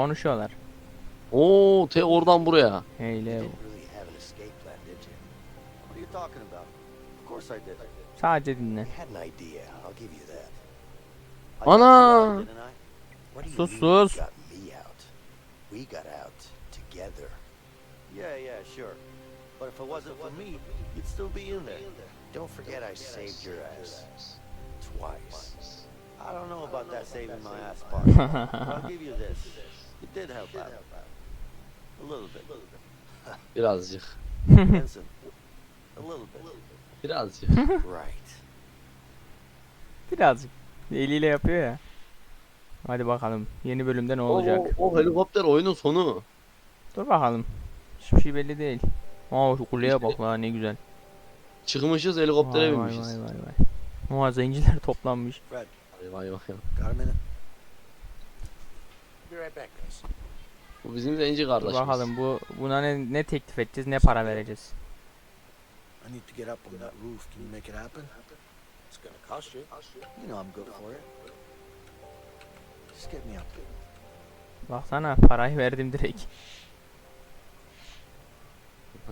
Konuşuyorlar. Oo te oradan buraya. Heyle. didn't really have an escape plan, did you? What are you talking about? Of course I did. Sadece dinle. Ana! Sus, sus. We got out together. Yeah, yeah, sure. But if it wasn't for me, you'd still be in there. Don't forget I saved your ass. Twice. I don't know about that saving my ass part. I'll give you this. It did help out. A little bit. Birazcık. Benson. A little bit. Birazcık. Right. Birazcık. Eliyle yapıyor ya. Hadi bakalım. Yeni bölümde ne o, olacak? o helikopter oyunun sonu. Dur bakalım. Hiçbir şey belli değil. Aa şu kuleye bak lan ne güzel. Çıkmışız helikoptere Vay vay binmişiz. vay vay vay. Aa zenciler toplanmış. Fred, Vay vay vay. got a minute? Be right back, guys. Bu bizim zenci Dur kardeşimiz. bakalım bu buna ne, ne teklif edeceğiz ne para vereceğiz. I need to get up on that roof. Can you make it happen? It's gonna cost you. You know I'm good for it. Just get me up there. Baksana parayı verdim direkt.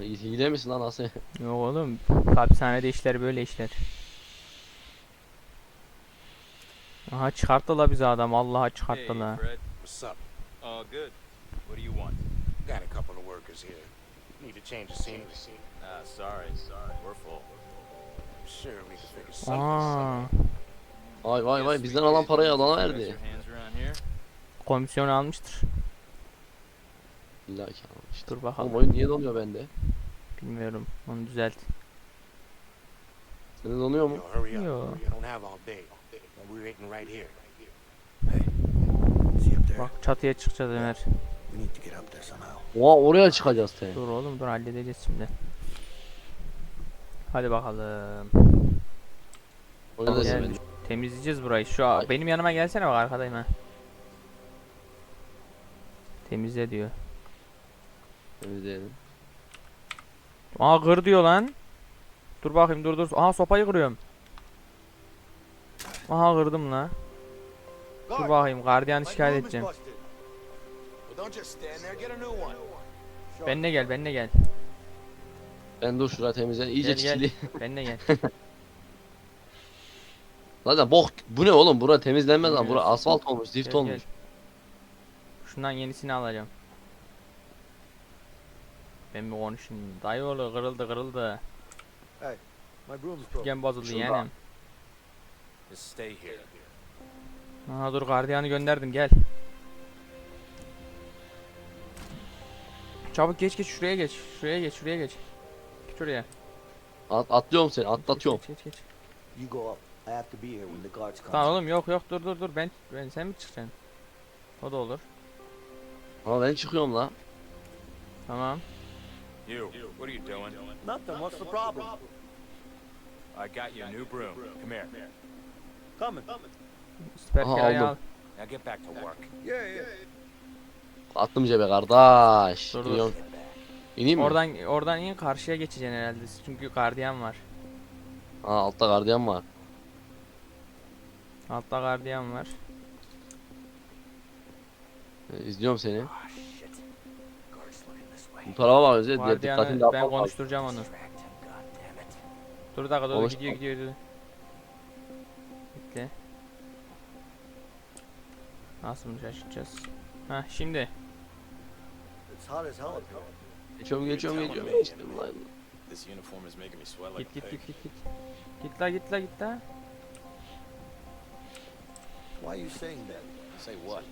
Hile misin lan Asya? Yok oğlum hapishanede işler böyle işler. Aha çıkarttı la bizi adam Allah'a çıkarttı Hey, la. Fred. What's up? All good. What do you want? Got a couple of workers here. Need to change the scenery. Ah, sorry, sorry. We're full. Sure, we can figure something. Aa, Vay vay vay bizden alan parayı alana verdi. komisyon almıştır. İlla ki almıştır. Dur Oğlum bakalım. oyun niye donuyor bende? Bilmiyorum. Onu düzelt. Sende donuyor mu? Yo, hurry up. Yo. You don't have all day. We're waiting right here. See up there? Bak çatıya çıkacağız Ömer. We need to get up there somehow. Oha oraya çıkacağız te. Dur oğlum dur halledeceğiz şimdi. Hadi bakalım. Oyun da Gel. severim. Temizleyeceğiz burayı. Şu a- benim yanıma gelsene bak arkadayım ha. Temizle diyor. Temizleyelim. Aa kır diyor lan. Dur bakayım dur dur. Aha sopayı kırıyorum. Aha kırdım la. Dur bakayım gardiyanı şikayet edeceğim. Benle gel benle gel. Ben dur şuraya temizle. İyice Gel, gel. çikili. Benle gel. Zaten bok. Bu ne oğlum? Bura temizlenmez lan. Bura asfalt olmuş. Zift Gel, olmuş. gel. Şundan yenisini alacağım. Ben bir konuşayım. Dayı oğlu kırıldı kırıldı. My broom's broken. Gen bozuldu yeğenim. Just stay here. Aha dur gardiyanı gönderdim gel. Çabuk geç geç şuraya geç. Şuraya geç şuraya geç. Oraya. At, atlıyorum seni. Atlatıyorum. Geç, geç, geç. You go up. I have to be here when the guards come. Tamam oğlum yok yok dur dur dur ben ben sen mi çıkacaksın? O da olur. Ama ben çıkıyorum la. Tamam. You, what are you doing? Nothing. What's the problem? I got you a new broom. Come here. Coming. Süper Aha, kirayı al. aldım. Now get back to work. Yeah, yeah. Attım cebe kardeş. Dur, dur. İniyorum. İneyim mi? Oradan oradan in karşıya geçeceksin herhalde. Çünkü gardiyan var. Ha altta gardiyan var. Altta gardiyan var. Ee, İzliyorum seni. Ah, shit. Guards looking this way. Bu tarafa bak Özet. Dikkatin Gardiyanı ben fazla. konuşturacağım onu. Distract him, goddammit. Dur bir dakika dur Konuş- gidiyor gidiyor gidiyor. Nasıl bunu şaşırtacağız? Ha şimdi. It's hot as hell up here. Geçiyorum geçiyorum geçiyorum. Geçtim lan. This uniform is making me sweat like Git a git pig. git git git. Git la git la git la. Why are you saying that? Say what?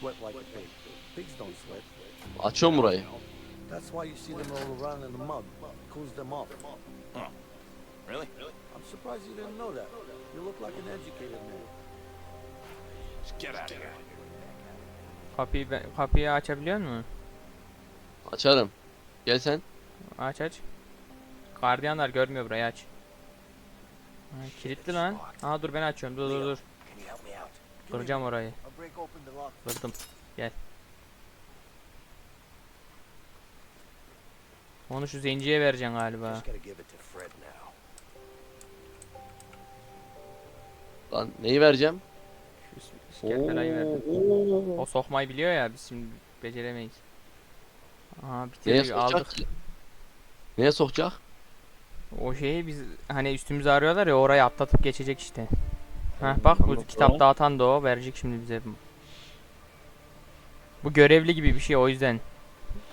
Sweat like a pig. Pigs don't sweat. Açıyorum burayı. That's why you see them roll around in the mud. Cools them off. Really? I'm surprised you didn't know that. You look like an educated man. Just get out of here. Kapıyı ben, kapıyı açabiliyor musun? Açarım. Gel sen. Aç aç. Gardiyanlar görmüyor burayı aç. Ha, kilitli lan. Aa dur ben açıyorum. Dur dur dur. Kıracağım orayı. Kırdım. Gel. Onu şu zenciye vereceksin galiba. Lan neyi vereceğim? Belayı verdim. Oo. O sokmayı biliyor ya biz şimdi beceremeyiz. Aha Neye sokacak aldık. ki? Neye sokacak? O şeyi biz hani üstümüze arıyorlar ya orayı atlatıp geçecek işte. Heh bak bu Anladım. kitap dağıtan da o verecek şimdi bize. Bu görevli gibi bir şey o yüzden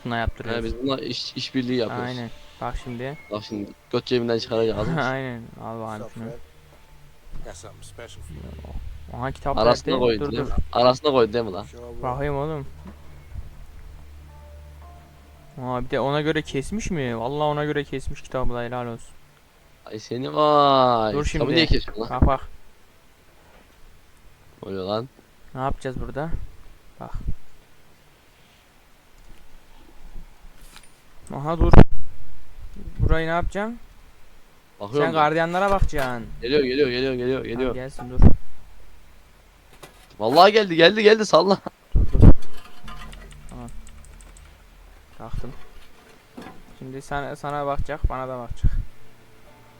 buna He, yaptırıyoruz. biz buna iş, işbirliği yapıyoruz. Aynen. Bak şimdi. Bak şimdi göt cebinden mısın? Aynen. Al bakayım şunu. Fred? Got something special for you. Aha kitap Arasına koydu Dur değil dur. mi? Arasına koydu değil mi lan? Bakayım oğlum. Aa bir de ona göre kesmiş mi? Vallahi ona göre kesmiş kitabı da helal olsun. Ay seni vay. Dur Kitabı şimdi. niye kesiyorsun lan? Bak bak. Oluyor lan? Ne yapacağız burada? Bak. Aha dur. Burayı ne yapacaksın? Bakıyorum. Sen ben. gardiyanlara bakacaksın. Geliyor geliyor geliyor geliyor Tamam, geliyor. gelsin dur. Vallahi geldi geldi geldi salla. Dur dur. Tamam. Kalktım. Şimdi sana, sana bakacak, bana da bakacak.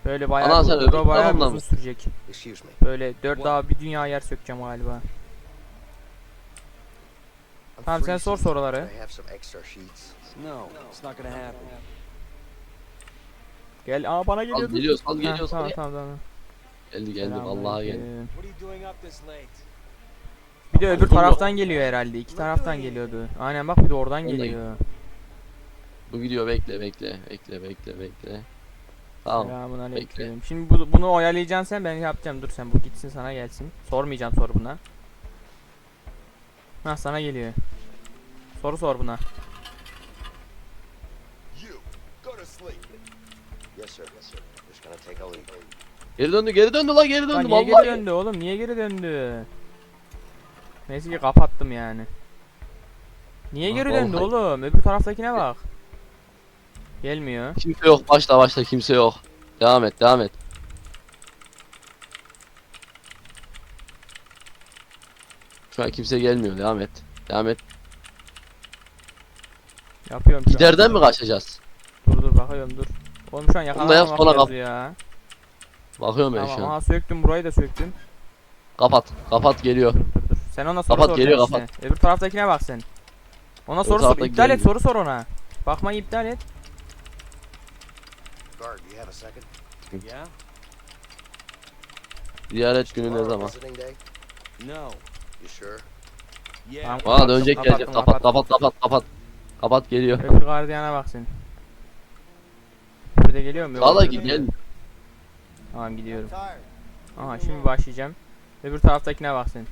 Böyle bayağı, Ana, bu- bura öbür bayağı uzun mısın? sürecek. Excuse me. Böyle dört daha bir dünya yer sökeceğim galiba. Tamam sen sor soruları. Gel, aa bana geliyor. dur. geliyor sal Ha, geliyor sal. tamam tamam tamam. Geldi geldi vallahi geldi. Selamünaleyküm. What are you doing up this late? Bir de öbür taraftan geliyor herhalde. İki taraftan geliyordu. Aynen bak bir de oradan geliyor. Bu gidiyor bekle bekle bekle bekle bekle. Tamam. Selamünaleyküm. Şimdi bu, bunu oyalayacaksın sen ben yapacağım. Dur sen bu gitsin sana gelsin. Sormayacağım soru buna. Ha sana geliyor. Soru sor buna. You, go to sleep. Yes, sir. Yes, sir. Just gonna take a leak. Geri döndü geri döndü lan geri Lan döndü niye vallahi. geri döndü oğlum? Niye geri döndü? Neyse ki kapattım yani. Niye geri döndü vallahi. oğlum? Öbür taraftakine bak. Gelmiyor. Kimse yok başla başla kimse yok. Devam et devam et. Şu an kimse gelmiyor devam et. Devam et. Yapıyorum şu an. Giderden mi kaçacağız? Dur dur bakıyorum dur. Oğlum şu an yakalanmamak kap- ya. Bakıyorum ben şu Tamam an. aha söktüm burayı da söktüm. Kapat. Kapat geliyor. Sen ona soru Kapat, soracaksın geliyor, işte. Öbür taraftakine bak sen. Ona soru sor. İptal et gelmiyor. soru sor ona. Bakmayı iptal et. Guard, do you have a second? Yeah? Ziyaret günü ne zaman? No. You sure? Yeah. Tamam, Aa dönecek gelecek. Kapat kapat kapat kapat. Kapat geliyor. Öbür gardiyana bak sen. Burada geliyor mu? Yok. Valla gel. Tamam gidiyorum. Aha şimdi başlayacağım. Öbür taraftakine bak sen.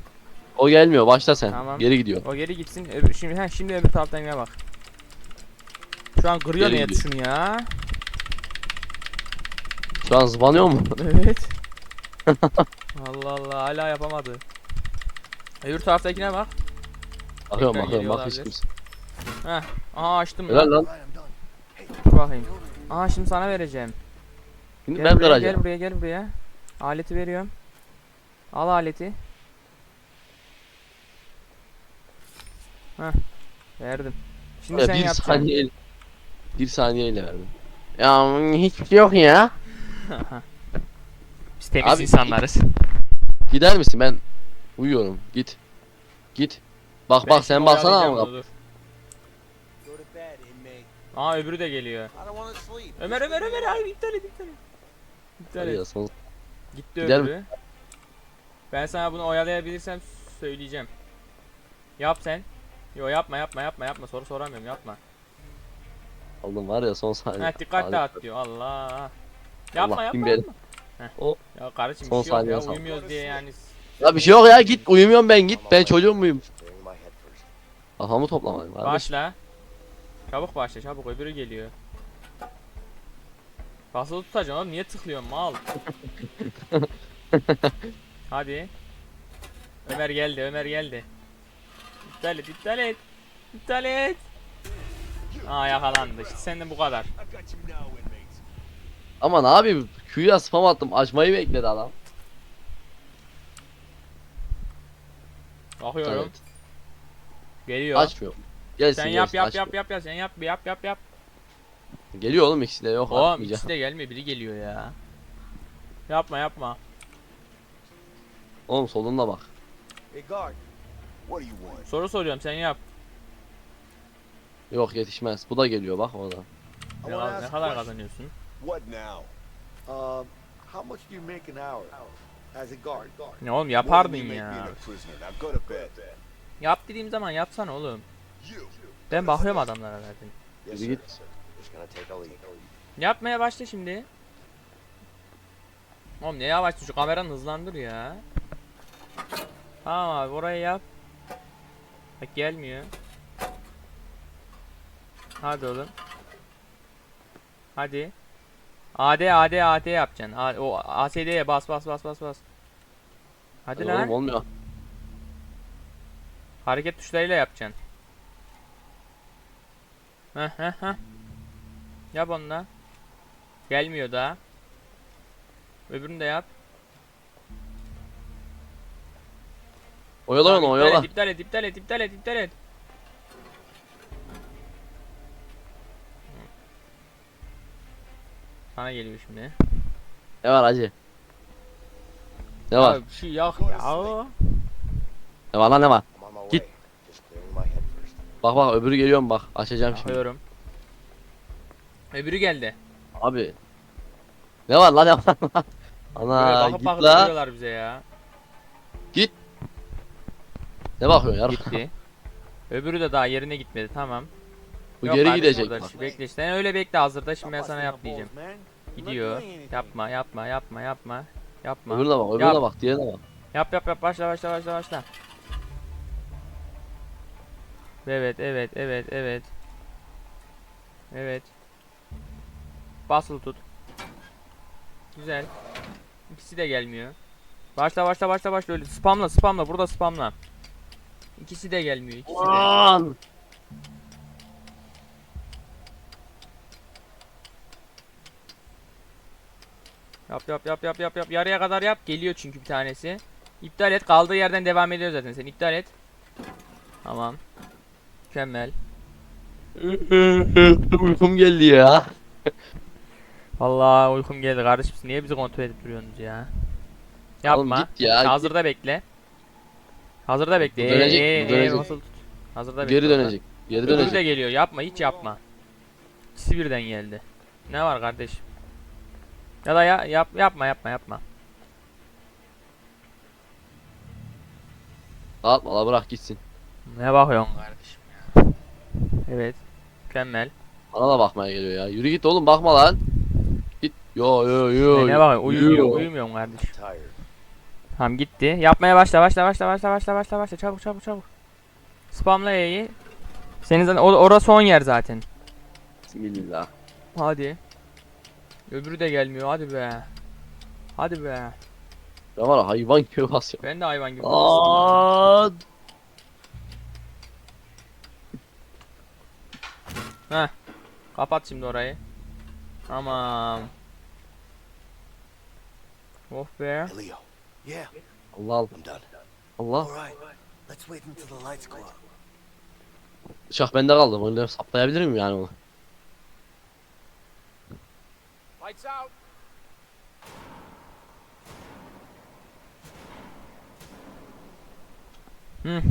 O gelmiyor. Başla sen. Tamam. Geri gidiyor. O geri gitsin. Öbür, şimdi he, şimdi öbür taraftakine bak. Şu an kırıyor Geri gidiyor. tuşunu ya. Şu an zıbanıyor mu? Evet. Allah Allah hala yapamadı. Öbür taraftakine bak. Bakıyorum bakıyorum bak hiç olabilir. kimse. Aha açtım Helal lan. Dur bakayım. Aha şimdi sana vereceğim. Şimdi Gel ben buraya, kıracağım. gel buraya gel buraya. Aleti veriyorum. Al aleti. Heh. Verdim. Şimdi Ya sen bir yapacaksın. saniye bir saniyeyle verdim. Ya şey yok ya. Biz temiz Abi- insanlarız. Gider misin? Ben uyuyorum. Git. Git. Bak Ben bak sen baksana ama. Aa öbürü de geliyor. Ömer Ömer Ömer abi iptal et iptal et. İptal et. ya, son- Gitti Gider mi? öbürü. Ben sana bunu oyalayabilirsem söyleyeceğim. Yap sen. Yo yapma yapma yapma yapma soru soramıyorum yapma. Aldım var ya son saniye. Ha dikkat dağıt diyor Allah. Yapma Allah, yapma. yapma. Heh. O- Ya kardeşim Son bir şey yok ya sal. uyumuyoruz diye yani. Ya bir şey yok ya git uyumuyorum ben git. Ben çocuğum muyum? Kafamı toplamadım kardeş. Başla. Çabuk başla çabuk öbürü geliyor. Basılı tutacaksın oğlum niye tıklıyorsun mal? Hadi. Ömer geldi Ömer geldi. İptal et iptal et. İptal et. Aa yakalandı işte senden bu kadar. Aman abi Q'ya spam attım açmayı bekledi adam. Bakıyorum. Evet. Geliyor. Açmıyor. Gelsin sen yap gelsin, yap açmıyor. yap yap yap sen yap yap yap yap. Geliyor oğlum ikisi de yok Oğlum atmayacağım. ikisi de gelmiyor biri geliyor ya. Yapma yapma. Oğlum solunda bak. Hey, guard. What do you want? Soru soruyorum sen yap. Yok yetişmez. Bu da geliyor bak o da. I Ne, ne kadar kazanıyorsun? What now? Um, how much do you make an hour as a guard? Ne oğlum yapardın ya. being a prisoner. Now go to bed. Yap dediğim zaman yapsana oğlum. Ben bakıyorum adamlara. Yes, Yürü git. Yapmaya başla şimdi. Oğlum ne yavaş şu kameranı hızlandır ya. Tamam abi orayı yap. Bak gelmiyor. Hadi oğlum. Hadi. AD AD AD yapacaksın. A o ASD'ye bas bas bas bas bas. Hadi Oğlum lan. olmuyor. Hareket tuşlarıyla yapacaksın. Heh heh heh. Yap onu da. Gelmiyor daha. Öbürünü de yap. Oyala onu oyala. iptal et, iptal et, iptal et, iptal et. Sana geliyor şimdi. Ne var hacı? Ne var? Ya bir şey yok ya. Ne var lan ne var? Git. Bak bak öbürü geliyor mu bak. Açacağım şimdi. Bakıyorum. Öbürü geldi. Abi. Ne var lan ne var lan? Böyle Ana bakıp git bakıp la. bize ya. Ne bakıyorsun ya? Gitti. Öbürü de daha yerine gitmedi tamam. Bu Yok geri gidecek bak. Şu Bekle işte. Sen öyle bekle hazırda şimdi ben sana yap diyeceğim. Gidiyor. Yapma yapma yapma yapma. Yapma. Öbürüne bak öbürüne Yap. bak diğerine bak. Yap yap yap başla başla başla başla. Evet evet evet evet. Evet. Basılı tut. Güzel. İkisi de gelmiyor. Başla başla başla başla öyle spamla spamla burada spamla. İkisi de gelmiyor ikisi de. Yap yap yap yap yap yap yarıya kadar yap geliyor çünkü bir tanesi. İptal et kaldığı yerden devam ediyor zaten sen iptal et. Tamam. Mükemmel. Uykum geldi ya. Vallahi uykum geldi kardeşim siz niye bizi kontrol edip duruyorsunuz ya? Yapma. Git ya. git. Hazırda bekle. Hazırda bekle. Dönecek, Ee, bu ee, dönecek. basılı tut. Hazırda bekle. Geri dönecek. Geri Öbürü de dönecek. geliyor. Yapma hiç yapma. İkisi birden geldi. Ne var kardeşim? Ya da ya, yap yapma yapma yapma. Dağıtma la bırak gitsin. Ne bakıyorsun kardeşim ya? Evet. Mükemmel. Bana da bakmaya geliyor ya. Yürü git oğlum bakma lan. Git. Yo yo yo. Ne, ne bakıyorsun? Uyumuyor, yo. uyumuyorum kardeşim. Tamam gitti. Yapmaya başla başla başla başla başla başla başla çabuk çabuk çabuk. Spamla E'yi. Senin zaten or- orası son yer zaten. Bismillah. Hadi. Öbürü de gelmiyor hadi be. Hadi be. Ya var hayvan gibi basıyor. Ben de hayvan gibi. Aa, Kapat şimdi orayı. Tamam. Oh be. Leo. Yeah, Allah Allah. I'm done. Allah. All right. Let's wait until the lights go out. Bıçak bende kaldı. Onu saplayabilir miyim yani onu? Lights out. Hı.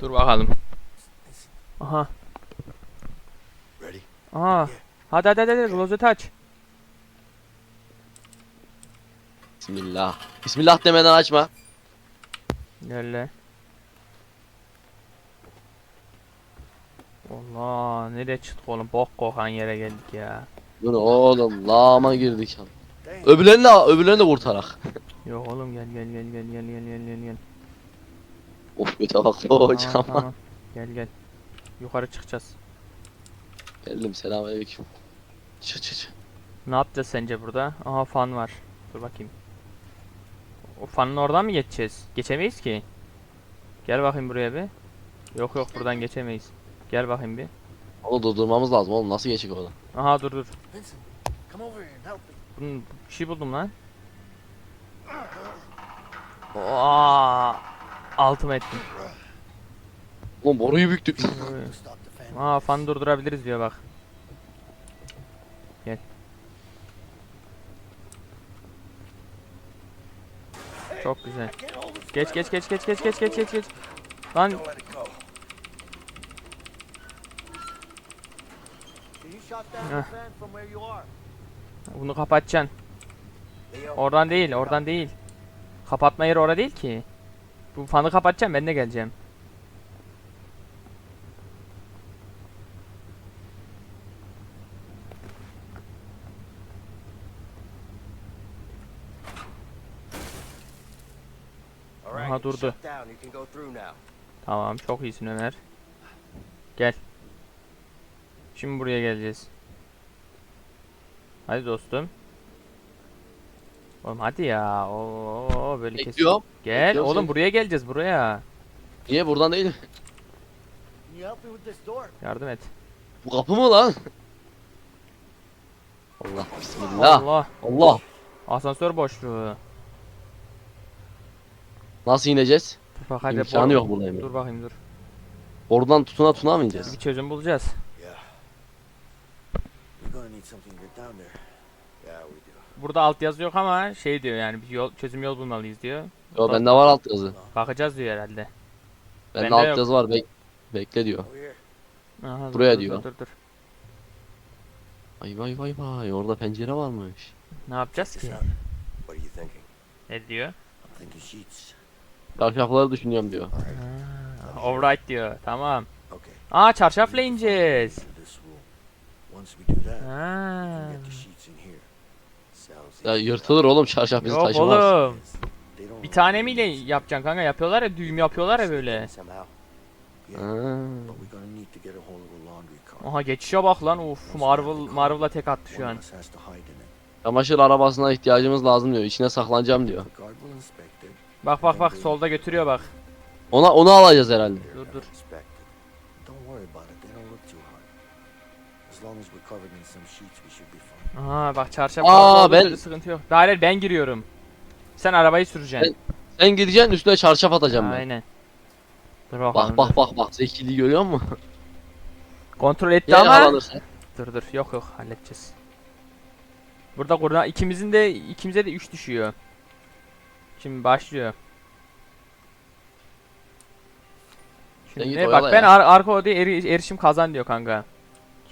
Dur bakalım. Aha. Ready? Aha. Hadi hadi hadi, klozeti aç. Bismillah. Bismillah demeden açma. Gel Allah nereye çıktık oğlum bok kokan yere geldik ya. Dur oğlum lağıma girdik. Damn. Öbürlerini de öbürlerini de kurtarak. Yok oğlum gel gel gel gel gel gel gel gel gel. Of göte bak Tamam, hocam. tamam. Gel gel. Yukarı çıkacağız. Geldim selamünaleyküm. Çık çık çık. Ne yapacağız sence burada? Aha fan var. Dur bakayım. O fanın oradan mı geçeceğiz? Geçemeyiz ki. Gel bakayım buraya bir. Yok yok buradan geçemeyiz. Gel bakayım bir. Onu durdurmamız lazım oğlum nasıl geçecek oradan? Aha dur dur. Vincent, come over here and help me. Bunun bir şey buldum lan. Aa, altıma ettim. Oğlum boruyu büktük. Aa fan durdurabiliriz diyor bak. Gel. Çok güzel. Geç geç geç geç geç geç geç geç geç. Lan bunu kapatacaksın. Oradan değil, oradan değil. Kapatma yeri orada değil ki. Bu fanı kapatacağım ben de geleceğim. All right, Aha, it's durdu. shut down. You can go through now. Tamam çok iyisin Ömer. Gel. Şimdi buraya geleceğiz. Hadi dostum. Oğlum hadi ya. Oo böyle kes. Gel Bekliyorum oğlum seni. buraya geleceğiz buraya. Niye buradan değil? Yardım et. Bu kapı mı lan? Allah bismillah. Allah. Allah. Asansör boşluğu. Nasıl ineceğiz? Dur bak hadi. İmkanı yok buradayım. Dur bakayım dur. Oradan tutuna tuna mı ineceğiz? Bir çözüm bulacağız. Burada alt yazı yok ama şey diyor yani bir yol çözüm yol bulmalıyız diyor. Yo bende var alt yazı. Bakacağız diyor herhalde. Bende Bende alt yok. yazı var. Bek bekle diyor. Aha, Buraya dur, diyor. Dur, dur, dur. Ay vay vay vay orada pencere varmış. Ne yapacağız ki? this out. What are you thinking? Ne diyor? Çarşafları düşünüyorum diyor. Alright diyor. Tamam. Aa çarşafla ineceğiz. Ya yırtılır oğlum çarşaf bizi Yok oğlum. Bir tane miyle yapacaksın kanka? Yapıyorlar ya düğüm yapıyorlar ya böyle. Ha. Aha geçişe bak lan. Uf Marvel Marvel'a tek attı şu an. Çamaşır arabasına ihtiyacımız lazım diyor. İçine saklanacağım diyor. Bak bak bak solda götürüyor bak. Ona onu alacağız herhalde. Dur dur. Aha bak çarşaf Aa, ben- sıkıntı yok. Hayır ben giriyorum. Sen arabayı süreceksin. Sen gideceksin üstüne çarşaf atacağım ben. Aynen. Dur bakalım. Bak bak bak bak zekiliği görüyor musun? Kontrol etti Ya ama. yakalanırsa? Dur dur yok yok halledeceğiz. Burada kurna ikimizin de ikimize de 3 düşüyor. Şimdi başlıyor. Şimdi git bak ben ya. ar- arka odaya eri- erişim kazan diyor kanka.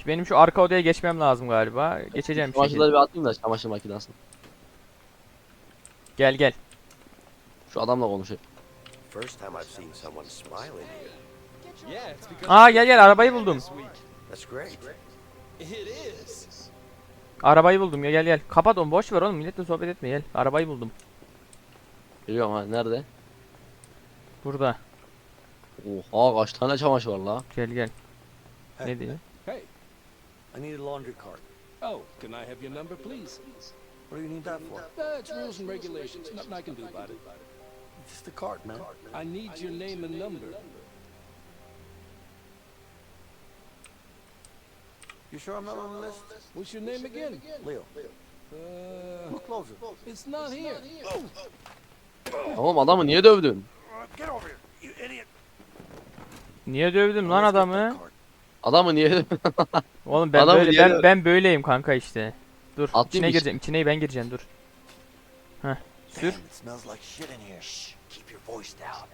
Benim şu arka odaya geçmem lazım galiba. Geçeceğim bir şekilde. Çamaşırları bir atayım da çamaşır makinesine. Gel gel. Şu adamla konuşayım. Aa gel gel arabayı buldum. Arabayı buldum ya gel gel. Kapat onu boş ver oğlum milletle sohbet etme gel. Arabayı buldum. Geliyorum ha nerede? Burada. Oha kaç tane çamaşır var la? Gel gel. Hey, Ne diyor? Hey, I need a laundry cart. oh, can I have your number, please? What do you need that for? Uh, it's rules and regulations. Nothing I can do about it. It's just a cart, man. I need your name and number. You sure I'm not on the list? What's your name again? Leo. Uh, Look closer. it's not here. Oğlum adamı niye dövdün? Get over here, you idiot. Niye dövdüm lan adamı? Adamı niye? Oğlum ben Adamı böyle niye ben, dövdün? ben böyleyim kanka işte. Dur Atlayayım içine mı gireceğim. içine ben gireceğim dur. Heh. Sür. Damn, it smells like shit in here. Shh, keep your voice down.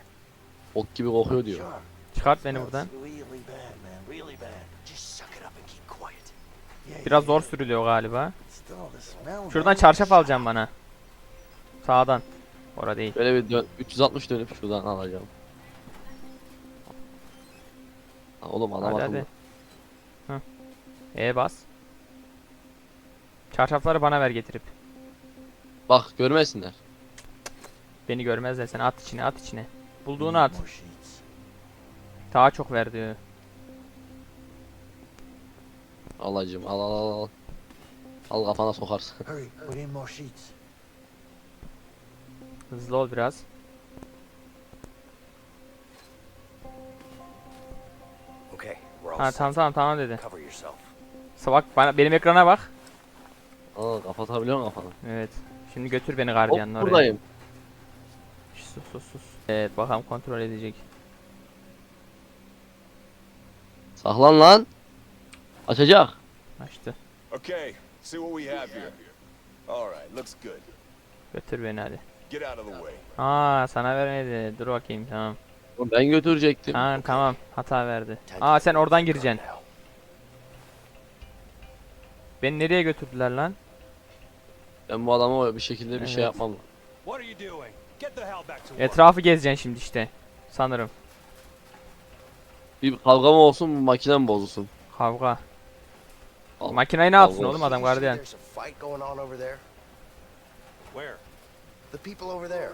Ok gibi kokuyor diyor. Sure. Çıkart beni Smells buradan. Really bad, man. Really bad. Just suck it up and keep quiet. Yeah, Biraz yeah, zor yeah. sürülüyor galiba. Still the smell, Şuradan man. çarşaf alacağım bana. Sağdan. Orada değil. Böyle bir dön 360 dönüp şuradan alacağım. Oğlum adam Hadi akıllı. hadi. E bas. Çarşafları bana ver getirip. Bak görmesinler. Beni görmezler sen at içine at içine. Bulduğunu at. Daha çok ver diyor. Alacım al al al al. Al kafana sokarsın. Hızlı ol biraz. Ha tamam tamam tamam dedi. Bak bana benim ekrana bak. Al kapatabiliyor musun kafanı? Evet. Şimdi götür beni gardiyanın oraya. buradayım. Şş, Sus sus sus. Evet bakalım kontrol edecek. Saklan lan. Açacak. Açtı. Okay, see what we have here. All right, looks good. Götür beni hadi. Get out of the way. Aa sana vermedi. Dur bakayım tamam. Ben götürecektim. Ha tamam hata verdi. Aa sen oradan gireceksin. Beni nereye götürdüler lan? Ben bu adama bir şekilde bir şey Evet. yapmam. To work. Etrafı gezeceksin şimdi işte. Sanırım. Bir kavga mı olsun makine mi bozulsun? Kavga. Al- Makinayı ne yapsın Allah oğlum adam gardiyan? The people over there.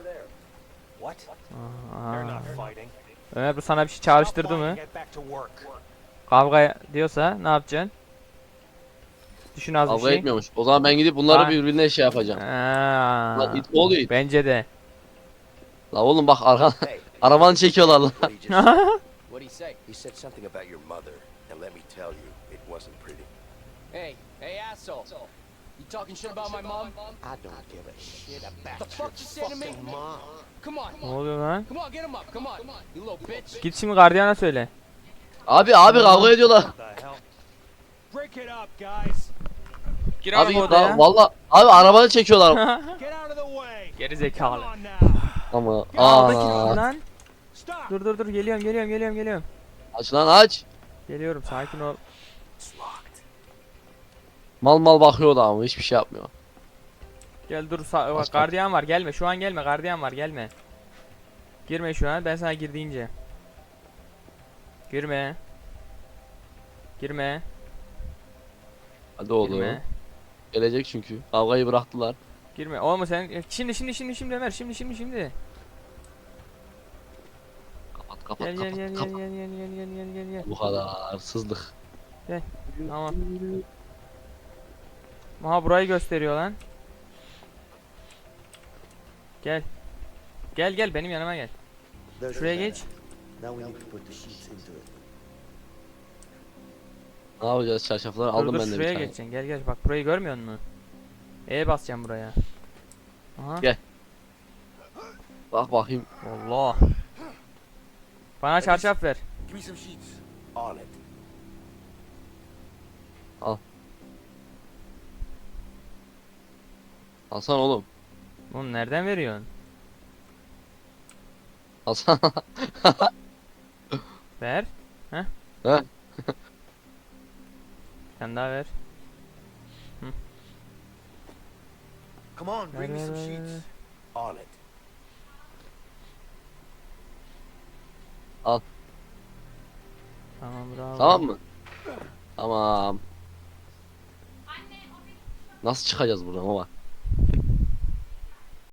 What? Aa, They're not fighting. Ömer bu sana bir şey çağrıştırdı mı? and Get back to work. Kavga diyorsa ne yapacaksın? Düşün az bir Kavga şey. etmiyormuş. O zaman ben gidip bunları Ha. birbirine şey yapacağım. Aa, Lan it oluyor it? bence de. La oğlum bak arka Hey, arabanı çekiyorlar lan. What'd he say? He said something about your mother, and let me tell you, it wasn't pretty. Hey, hey, asshole. You talking shit about my mom? I don't give a shit about The fuck your you say to me? fucking mom. Come on. Ne oluyor lan? Come on, get him up. Come on. You little bitch. Git şimdi gardiyana söyle. Abi abi kavga ediyorlar. What the hell? Break it up, guys. Gir Abi abi odaya. valla. Abi arabanı çekiyorlar. Geri zekalı. Ama aa. lan. Dur dur dur geliyorum geliyorum geliyorum geliyorum. Aç lan aç. Geliyorum sakin ol. Mal mal bakıyor da ama hiçbir şey yapmıyor. Gel dur sa- bak, aç. gardiyan var gelme şu an gelme gardiyan var gelme. Girme şu an ben sana gir deyince. Girme. Girme. Hadi oğlum. Girme. Gelecek çünkü. Kavgayı bıraktılar. Girme. Olma sen şimdi şimdi şimdi şimdi Ömer şimdi şimdi şimdi. Kapat kapat Gel kapat. gel gel gel kapat. gel gel gel gel gel gel gel. Bu kadar sızlık. Tamam. Aha burayı gösteriyor lan. Gel. Gel gel benim yanıma gel. Şuraya geç. Ne yapacağız çarşafları aldım dur ben de bir şuraya tane. geçeceksin. Gel gel bak burayı görmüyor musun? E basacağım buraya. Aha. Gel. Bak bakayım. Allah. Bana çarşaf ver. Give me some sheets. On it. Hasan oğlum. Bunu nereden veriyorsun? Hasan. Ver. Heh. He. Sen daha ver. Come on, bring me some sheets. On it. Tamam bravo. tamam mı? Tamam. Nasıl çıkacağız buradan baba?